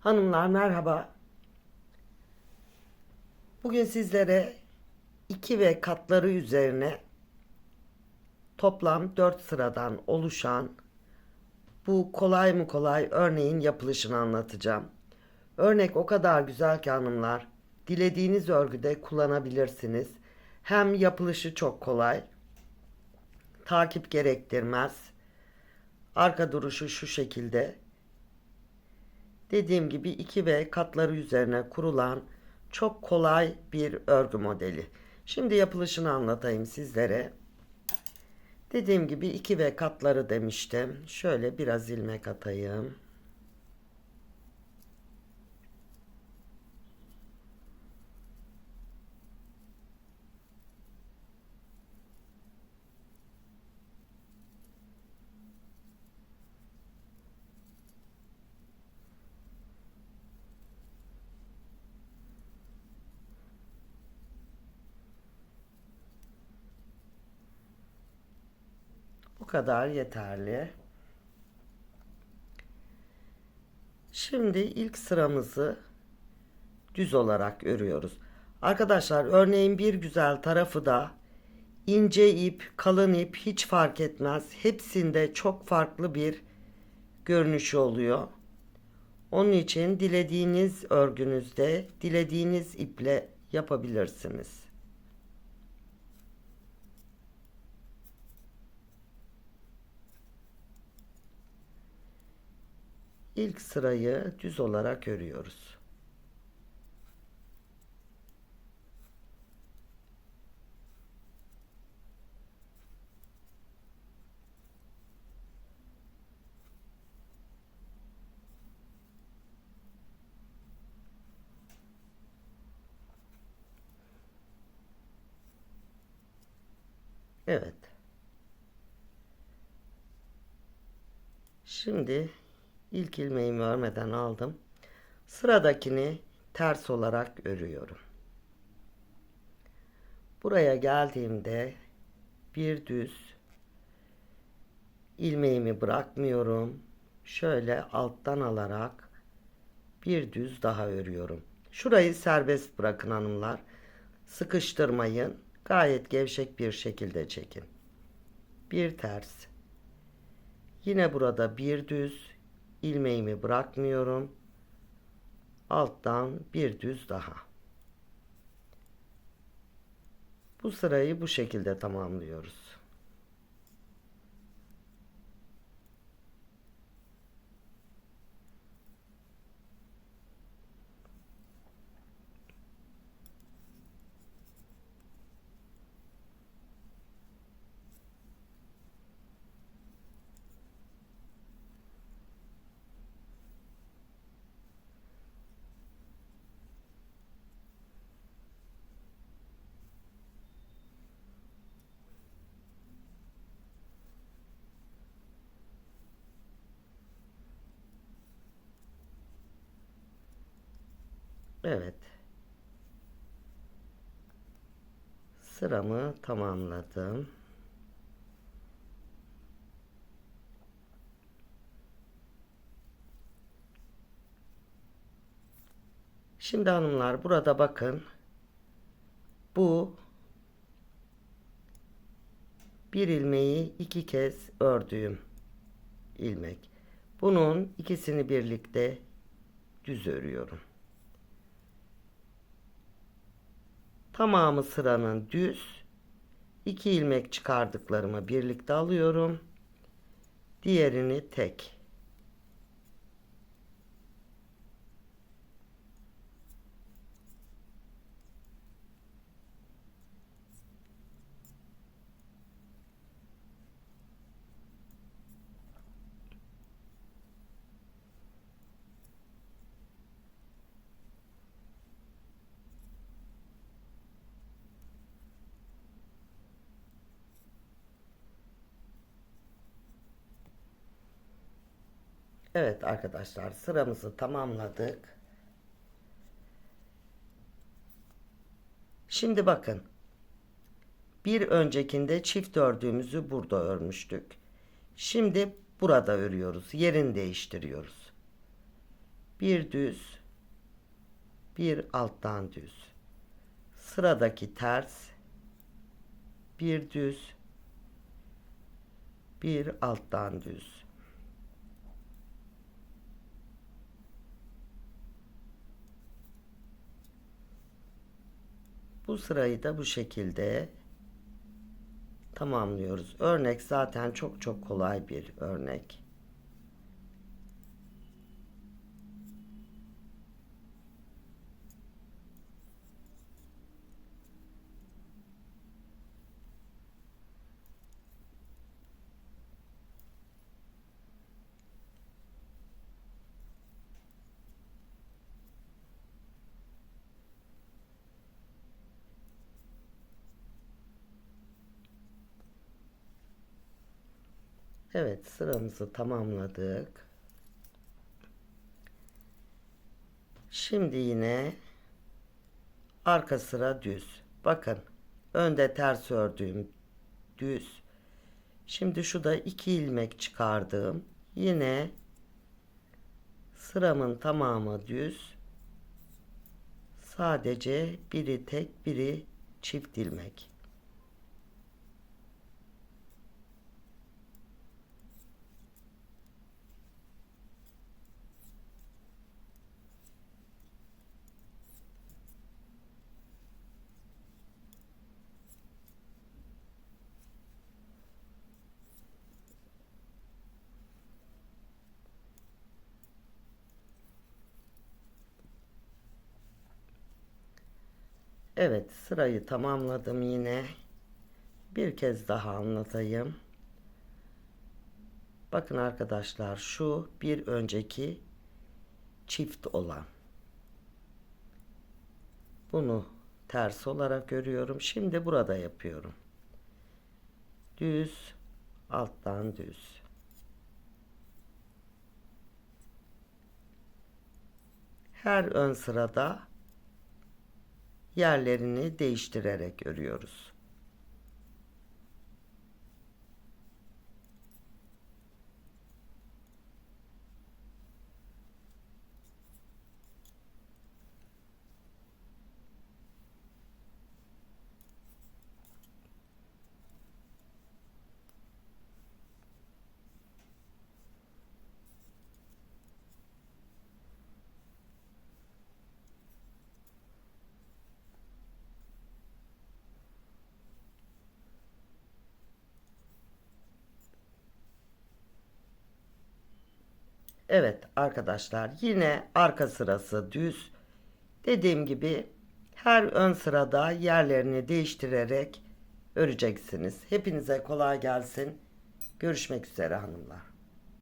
Hanımlar merhaba. Bugün sizlere 2 ve katları üzerine toplam 4 sıradan oluşan bu kolay mı kolay örneğin yapılışını anlatacağım. Örnek o kadar güzel ki hanımlar. Dilediğiniz örgüde kullanabilirsiniz. Hem yapılışı çok kolay. Takip gerektirmez. Arka duruşu şu şekilde. Dediğim gibi 2 ve katları üzerine kurulan çok kolay bir örgü modeli. Şimdi yapılışını anlatayım sizlere. Dediğim gibi 2 ve katları demiştim. Şöyle biraz ilmek atayım. Kadar yeterli. Şimdi ilk sıramızı düz olarak örüyoruz. Arkadaşlar örneğin bir güzel tarafı da ince ip, kalın ip hiç fark etmez. Hepsinde çok farklı bir görünüşü oluyor. Onun için dilediğiniz örgünüzde dilediğiniz iple yapabilirsiniz. İlk sırayı düz olarak örüyoruz. Evet. Şimdi ilk ilmeğimi örmeden aldım. Sıradakini ters olarak örüyorum. Buraya geldiğimde bir düz ilmeğimi bırakmıyorum. Şöyle alttan alarak bir düz daha örüyorum. Şurayı serbest bırakın hanımlar. Sıkıştırmayın. Gayet gevşek bir şekilde çekin. Bir ters. Yine burada bir düz ilmeğimi bırakmıyorum. Alttan bir düz daha. Bu sırayı bu şekilde tamamlıyoruz. Evet. Sıramı tamamladım. Şimdi hanımlar burada bakın. Bu bir ilmeği iki kez ördüğüm ilmek. Bunun ikisini birlikte düz örüyorum. Tamamı sıranın düz. 2 ilmek çıkardıklarımı birlikte alıyorum. Diğerini tek. Evet arkadaşlar sıramızı tamamladık. Şimdi bakın. Bir öncekinde çift ördüğümüzü burada örmüştük. Şimdi burada örüyoruz. Yerini değiştiriyoruz. Bir düz, bir alttan düz. Sıradaki ters, bir düz, bir alttan düz. Bu sırayı da bu şekilde tamamlıyoruz. Örnek zaten çok çok kolay bir örnek. Evet sıramızı tamamladık. Şimdi yine arka sıra düz. Bakın önde ters ördüğüm düz. Şimdi şu da iki ilmek çıkardığım. Yine sıramın tamamı düz. Sadece biri tek biri çift ilmek. Evet sırayı tamamladım yine. Bir kez daha anlatayım. Bakın arkadaşlar şu bir önceki çift olan. Bunu ters olarak görüyorum. Şimdi burada yapıyorum. Düz alttan düz. Her ön sırada yerlerini değiştirerek örüyoruz. Evet arkadaşlar yine arka sırası düz. Dediğim gibi her ön sırada yerlerini değiştirerek öreceksiniz. Hepinize kolay gelsin. Görüşmek üzere hanımlar.